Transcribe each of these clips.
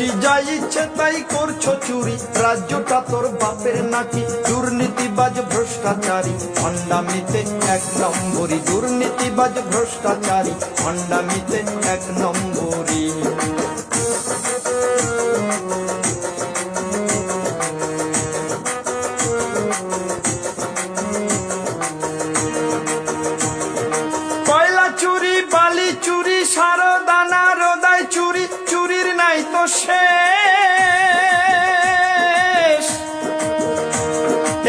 ও যাই ইচ্ছে তাই করছ চুরি। রাজ্যটা তোর বাপের নাকি? দুর্নীতিবাজ ভ্রষ্টাচারী। অন্ডামিতে এক নম্বরই, দুর্নীতিবাজ ভ্রষ্টাচারী। ভণ্ডামিতে এক নম্বরই।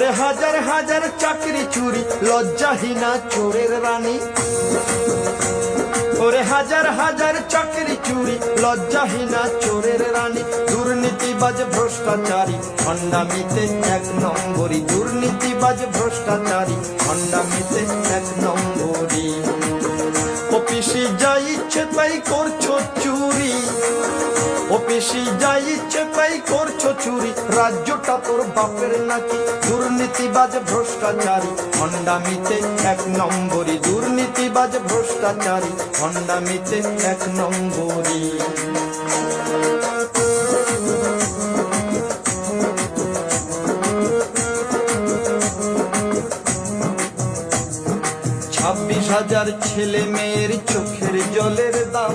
করে হাজার হাজার চাকরি চুরি, লজ্জাহীনা চোরের রানী। করে হাজার হাজার চাকরি চুরি, লজ্জাহীনা চোরের রানী। দুর্নীতিবাজ ভ্রষ্টাচারী, খণ্ডামিতে এক নম্বরই দুর্নীতিবাজ ভ্রষ্টাচারী, খণ্ডামিতে এক নম্বরই অফিসি যা ইচ্ছে তাই করছ চুরি। অফিসি যা ইচ্ছে তাই করছ চুরি? রাজ্যটা তোর বাপের নাকি? দুর্নীতিবাজ ভ্রষ্টাচারী। খণ্ডামিতে এক নম্বরই। দুর্নীতিবাজ ভ্রষ্টাচারী। খণ্ডামিতে এক নম্বরই। ছাব্বিশ হাজার ছেলে মেয়ের চোখের জলের দাম।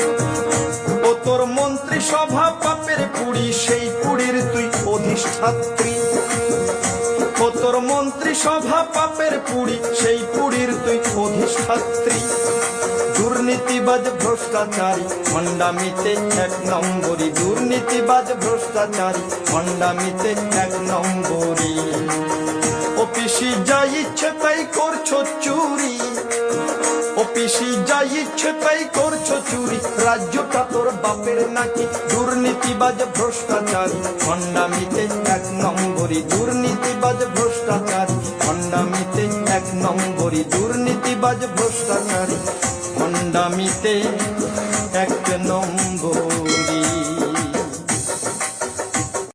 তোর মন্ত্রী সভা পাপের কুড়ি, সেই কুড়ির তুই অধিষ্ঠাত্রী। ও তোর মন্ত্রী সভা পাপের পুড়ি সেই পুড়ির তুই অধিষ্ঠাত্রী। দুর্নীতিবাজ ভ্রষ্টাচারী খণ্ডামিতে এক নম্বরই দুর্নীতিবাজ ভ্রষ্টাচারী খণ্ডামিতে এক নম্বরই অফিসি যা ইচ্ছে তাই করছ চুরি। ইচ্ছে তাই করছ চুরি। রাজ্যটা তোর বাপের নাকি? দুর্নীতিবাজ ভ্রষ্টাচারী। খণ্ডামিতে এক নম্বরই দুর্নীতিবাজ ভ্রষ্টাচারী। খণ্ডামিতে এক নম্বরই দুর্নীতিবাজ ভ্রষ্টাচারী। খণ্ডামিতে